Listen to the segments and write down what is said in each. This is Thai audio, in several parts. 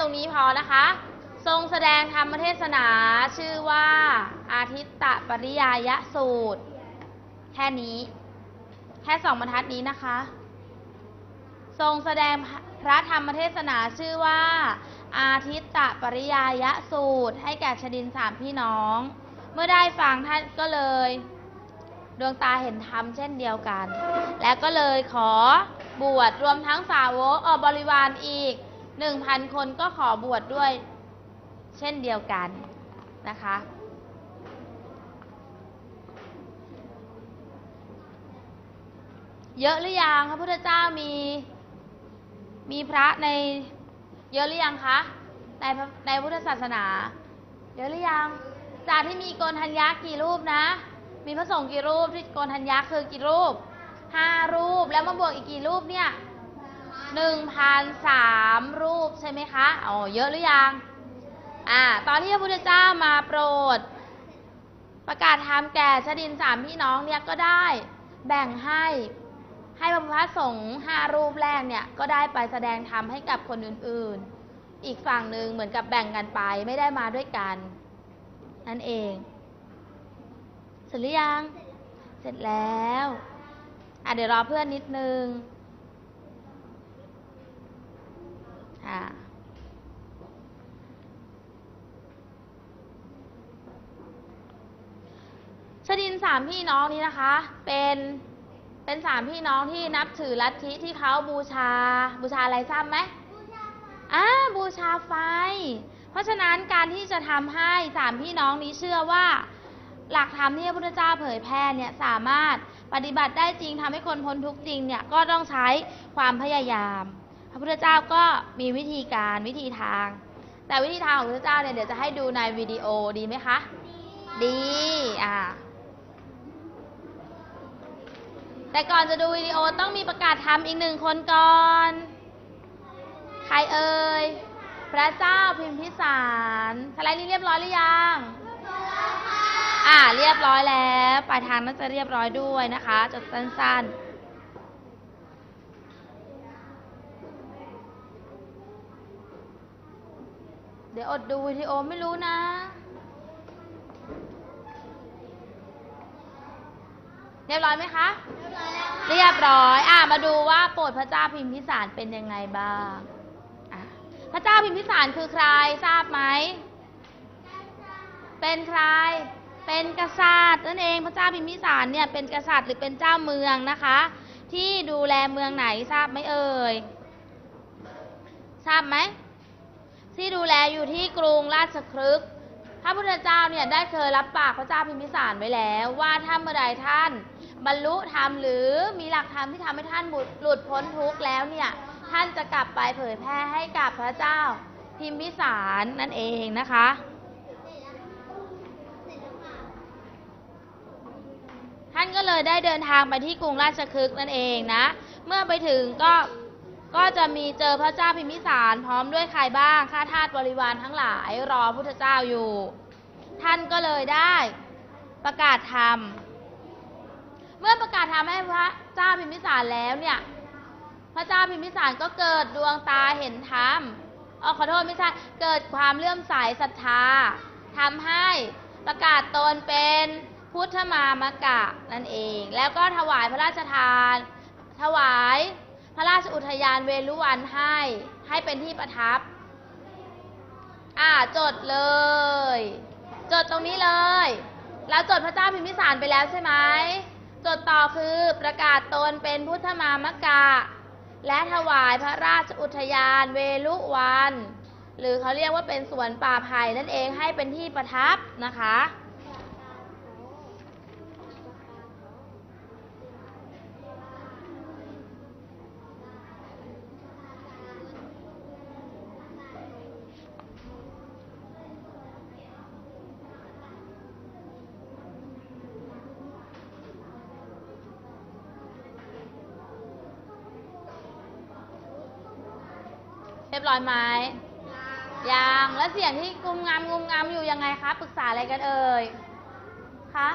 ตรงนี้พอนะคะ ทรงแสดงธรรมเทศนาชื่อว่าอาทิตตปริยายสูตร แค่นี้ แค่สองบรรทัดนี้นะคะ ทรงแสดงพระธรรมเทศนาชื่อว่า อาทิตตปริยายสูตร ให้แก่ชดินสามพี่น้อง เมื่อได้ฟังท่านก็เลยดวงตาเห็นธรรมเช่นเดียวกัน และก็เลยขอบวชรวมทั้งสาวกอบริวารอีก หนึ่งพันคนก็ขอบวชดด้วยเช่นเดียวกันนะคะ เยอะหรือยังพระพุทธเจ้ามีมีพระในเยอะหรือยังคะ ในในพุทธศาสนา เยอะหรือยัง จากที่มีโกนทัญญากี่รูปนะ มีพระสงฆ์กี่รูปที่โกนทัญญาคือกี่รูปห้ารูปแล้วมาบวกอีกกี่รูปเนี่ย หนึ่งพันสามรูปใช่ไหมคะอ๋อเยอะหรือยังอ่าตอนที่พระพุทธเจ้ามาโปรด ประกาศธรรมแก่ชดินสามพี่น้องเนี่ยก็ได้แบ่งให้ให้พระพุทธสงฆ์ห้ารูปแรกเนี่ยก็ได้ไปแสดงธรรมให้กับคนอื่นๆ อีกฝั่งหนึ่งเหมือนกับแบ่งกันไปไม่ได้มาด้วยกัน นั่นเองเสร็จหรือยัง เสร็จแล้วอะเดี๋ยวรอเพื่อนนิดนึง อ่าชดินสามพี่น้องนี้นะคะ เป็นเป็นสามพี่น้องที่นับถือลัทธิที่เขาบูชา บูชาอะไรทราบไหมอ่าบูชาไฟ เพราะฉะนั้นการที่จะทำให้สามพี่น้องนี้เชื่อว่า หลักธรรมที่พระพุทธเจ้าเผยแพร่เนี่ยสามารถปฏิบัติได้จริงทำให้คนพ้นทุกข์จริงเนี่ยก็ต้องใช้ความพยายาม พระพุทธเจ้าก็มีวิธีการวิธีทาง แต่วิธีทางของพระพุทธเจ้าเนี่ยเดี๋ยวจะให้ดูในวิดีโอดีไหมคะ ดี อ่า แต่ก่อนจะดูวิดีโอต้องมีประกาศธรรมอีกหนึ่งคนก่อน ใครเอ่ย พระเจ้าพิมพิสารสไลด์นี้เรียบร้อยหรือยังอ่าเรียบร้อยแล้ว ปลายทางน่าจะเรียบร้อยด้วยนะคะจดสั้นๆ เดี๋ยวอดดูวิดีโอไม่รู้นะ เรียบร้อยไหมคะเรียบร้อย อะมาดูว่าโปรดพระเจ้าพิมพิสารเป็นยังไงบ้างอะพระเจ้าพิมพิสารคือใครทราบไหม เป็นใคร เป็นกษัตริย์นั่นเองพระเจ้าพิมพิสารเนี่ยเป็นกษัตริย์หรือเป็นเจ้าเมืองนะคะ ที่ดูแลเมืองไหนทราบไหมเอ่ย ทราบไหม ที่ดูแลอยู่ที่กรุงราชครึกพระพุทธเจ้าเนี่ยได้เคยรับปากพระเจ้าพิมพิสารไว้แล้ว ว่าถ้าเมื่อใดท่าน บรรลุธรรมหรือมีหลักธรรมที่ทำให้ท่านหลุดพ้นทุกข์แล้วเนี่ยท่านจะกลับไปเผยแพร่ให้กับพระเจ้าพิมพิสารนั่นเองนะคะท่านก็เลยได้เดินทางไปที่กรุงราชคฤห์นั่นเองนะ เมื่อไปถึงก็ ก็จะมีเจอพระเจ้าพิมพิสารพร้อมด้วยใครบ้างข้าทาสบริวารทั้งหลายรอพุทธเจ้าอยู่ ท่านก็เลยได้ประกาศธรรม เมื่อประกาศธรรมให้พระเจ้าพิมพิสารแล้วเนี่ย พระเจ้าพิมพิสารก็เกิดดวงตาเห็นธรรมอ๋อขอโทษไม่ใช่เกิดความเลื่อมใสศรัทธาทำให้ประกาศตนเป็นพุทธมามกะนั่นเอง แล้วก็ถวายพระราชทาน ถวาย พระราชอุทยานเวลุวันให้ ให้เป็นที่ประทับ อ่าจดเลย จดตรงนี้เลย แล้วจดพระเจ้าพิมพิสารไปแล้วใช่ไหมจดต่อคือประกาศตนเป็นพุทธมามกะ และถวายพระราชอุทยานเวลุวัน หรือเขาเรียกว่าเป็นสวนป่าไผ่นั่นเองให้เป็นที่ประทับนะคะ ยบร้อยไหมยังแล้วเสียงที่กุมงามงุมงามอยู่ยังไงคะปรึกษาอะไรกันเอ่ยคะ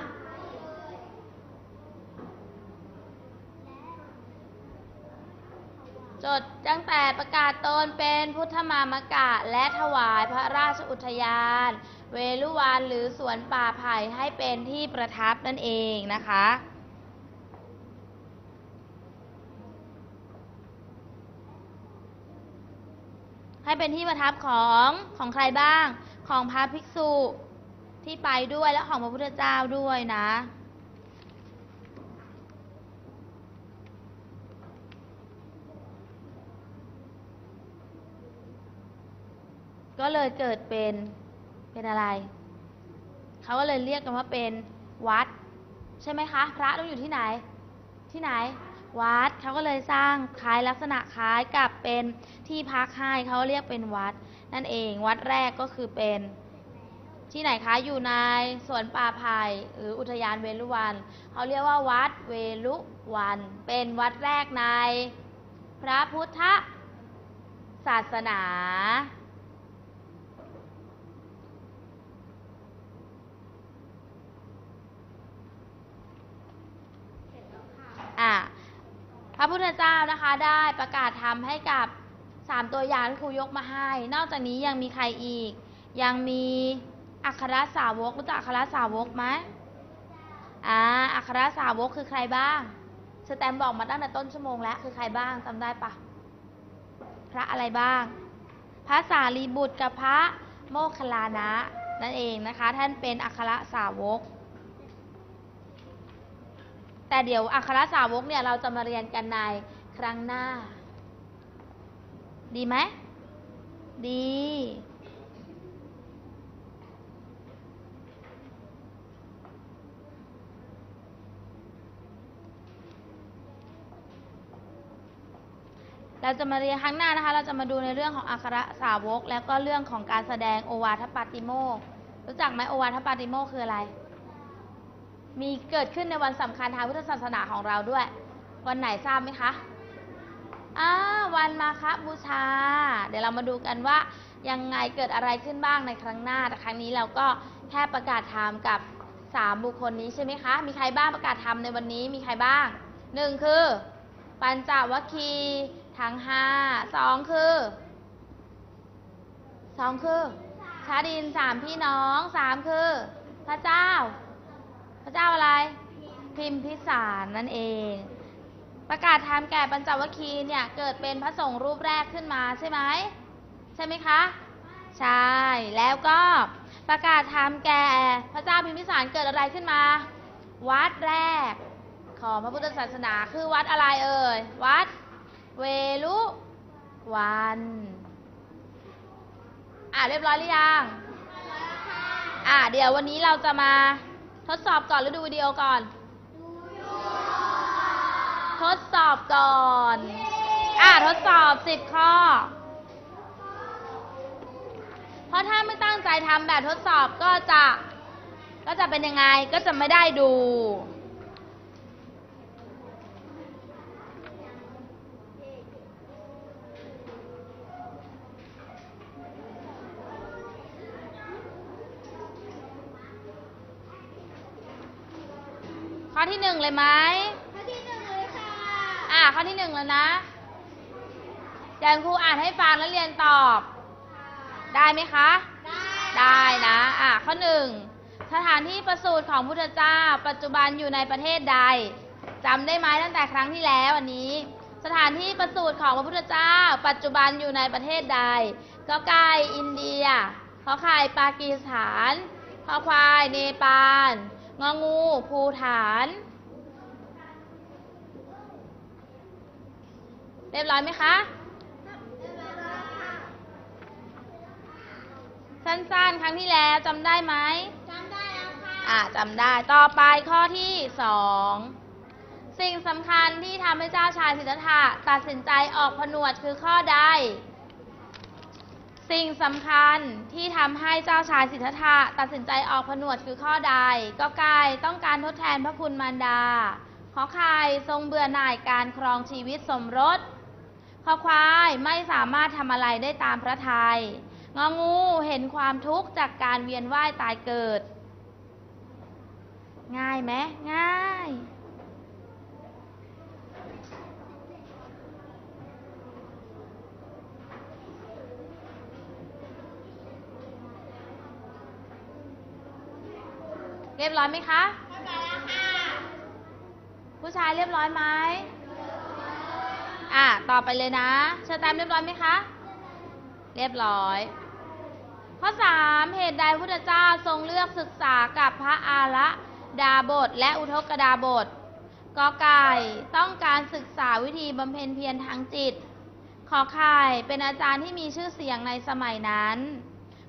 จดตั้งแต่ประกาศตนเป็นพุทธมามกะและถวายพระราชอุทยาน เวลุวันหรือสวนป่าไผ่ให้เป็นที่ประทับนั่นเองนะคะ ให้เป็นที่ประทับของของใครบ้าง ของพระภิกษุที่ไปด้วยและของพระพุทธเจ้าด้วยนะ ก็เลยเกิดเป็นเป็นอะไร เขาก็เลยเรียกกันว่าเป็นวัด ใช่ไหมคะ พระต้องอยู่ที่ไหน ที่ไหน วัดเขาก็เลยสร้างคล้ายลักษณะคล้ายกับเป็นที่พักให้เขาเรียกเป็นวัด นั่นเองวัดแรกก็คือเป็นที่ไหนคะอยู่ในสวนป่าไผ่หรืออุทยานเวลุวันเขาเรียกว่าวัดเวลุวัน เป็นวัดแรกใน พระพุทธศาสนา อะพ ระพุทธเจ้านะคะได้ประกาศธรรมให้กับสามตัวอย่างที่ครูยกมาให้ นอกจากนี้ยังมีใครอีก ยังมีอัครสาวกรู้จักอัครสาวกไหมอ่าอัครสาวกคือใครบ้างสแตมบอกมาตั้งแต่ต้นชั่วโมงแล้วคือใครบ้างจำได้ปะพระอะไรบ้าง พระสารีบุตรกับพระโมคคัลลานะนั่นเองนะคะ ท่านเป็นอัครสาวก แต่เดี๋ยวอัครสาวกเนี่ยเราจะมาเรียนกันในครั้งหน้า ดีไหม ดี เราจะมาเรียนครั้งหน้านะคะ เราจะมาดูในเรื่องของอัครสาวก แล้วก็เรื่องของการแสดงโอวาทปาติโมกรู้จักไหมโอวาทปาติโมกคืออะไร มีเกิดขึ้นในวันสำคัญทางพุทธศาสนาของเราด้วย วันไหนทราบไหมคะอ่าวันมาคบูชา เดี๋ยวเรามาดูกันว่ายังไงเกิดอะไรขึ้นบ้างในครั้งหน้าแต่ครั้งนี้เราก็แค่ประกาศธรรมกับสามบุคคลนี้ใช่ไหมคะ มีใครบ้างประกาศธรรมในวันนี้มีใครบ้างหนึ่งคือ ปัญจวัคคีย์ทั้งห้าสองคือสองคือชาดินสามพี่น้องสามคือ พระเจ้า พระเจ้าอะไร พิมพิสารนั่นเอง ประกาศธรรมแก่ปัญจวัคคีย์เนี่ยเกิดเป็นพระสงฆ์รูปแรกขึ้นมาใช่ไหมใช่ไหมคะ ใช่ แล้วก็ประกาศธรรมแก่พระเจ้าพิมพิสารเกิดอะไรขึ้นมา วัดแรก ของพระพุทธศาสนาคือวัดอะไรเอ่ย วัดเวลุวันอะเรียบร้อยหรือยัง อะเดี๋ยววันนี้เราจะมา ทดสอบก่อนหรือดูวิดีโอก่อน ทดสอบก่อน อะทดสอบสิบข้อ เพราะถ้าไม่ตั้งใจทำแบบทดสอบก็จะ ก็จะเป็นยังไง ก็จะไม่ได้ดู ข้อที่หนึ่งเลยไหมข้อที่หนึ่งเลยค่ะ อ่าข้อที่หนึ่งแล้วนะเดี๋ยวครูอ่านให้ฟังแล้วเรียนตอบ ได้ไหมคะ ได้ ได้นะ อ่าข้อหนึ่งสถานที่ประสูติของพุทธเจ้า ปัจจุบันอยู่ในประเทศใดจำได้ไหมตั้งแต่ครั้งที่แล้วอันนี้ สถานที่ประสูติของพระพุทธเจ้า ปัจจุบันอยู่ในประเทศใดก็ไก่อินเดียขอไข่ปากีสถานขอควายเนปาล งองู ภูฐาน เรียบร้อยไหมคะ สั้นๆ ครั้งที่แล้วจำได้ไหมจำได้แล้วค่ะ อ่าจำได้ ต่อไปข้อที่สองสิ่งสำคัญที่ทำให้เจ้าชายสิทธัตถะตัดสินใจออกผนวดคือข้อใด สิ่งสำคัญที่ทำให้เจ้าชายสิทธัตถะตัดสินใจออกผนวดคือข้อใด ก็ไก่ต้องการทดแทนพระคุณมารดา ขอไข่ทรงเบื่อหน่ายการครองชีวิตสมรสขอควายไม่สามารถทำอะไรได้ตามพระทยัยงองูเห็นความทุกข์จากการเวียนว่ายตายเกิด ง่ายไหมง่าย เรียบร้อยไหมคะ ผู้ชายเรียบร้อยไหมอะ ต่อไปเลยนะเชอร์แตมเรียบร้อยไหมคะ เรียบร้อย ข้อสามเหตุใดพุทธเจ้าทรงเลือกศึกษากับพระอาระดาบท และอุทกดาบทกอไก่ต้องการศึกษาวิธีบำเพ็ญเพียรทางจิต ขอไข่เป็นอาจารย์ที่มีชื่อเสียงในสมัยนั้น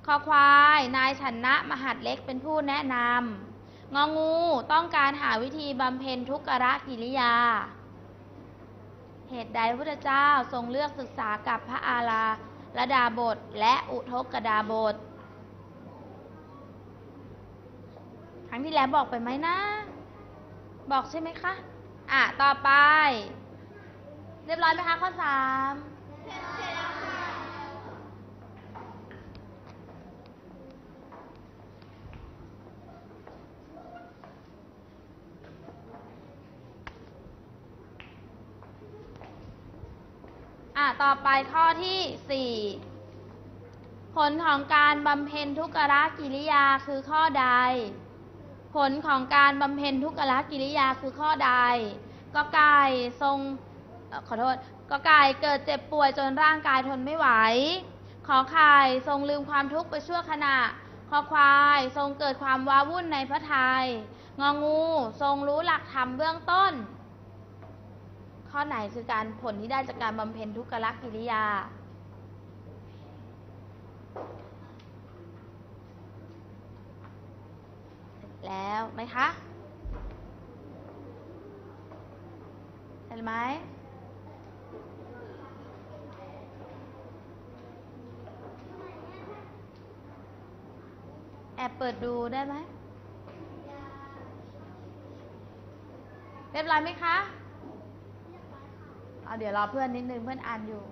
ขอควาย นายชนะมหัดเล็กเป็นผู้แนะนำ งองูต้องการหาวิธีบำเพ็ญทุกขะกิริยา เหตุใดพระพุทธเจ้าทรงเลือกศึกษากับพระอาราระดาบทและอุทกดาบท ครั้งที่แล้วบอกไปไหมนะ บอกใช่ไหมคะ อะ ต่อไป เรียบร้อยไหมคะข้อสาม อะต่อไปข้อที่สี่ผลของการบำเพ็ญทุกขะกิริยาคือข้อใด ผลของการบำเพ็ญทุกขละกิริยาคือข้อใดก็ไก่ทรงขอโทษก็ไก่เกิดเจ็บป่วยจนร่างกายทนไม่ไหว ขอไข่ทรงลืมความทุกข์ไปชั่วขณะขอควายทรงเกิดความว้าวุ่นในพระทยัยงองู ทรงรู้หลักธรรมเบื้องต้น ข้อไหนคือการผลที่ได้จากการบำเพ็ญทุกขละกิริยา แล้วไหมคะเห็นไหมแอบเปิดดูได้ไหมเรียบร้อยไหมคะ เดี๋ยวรอเพื่อนนิดนึงเพื่อนอ่านอยู่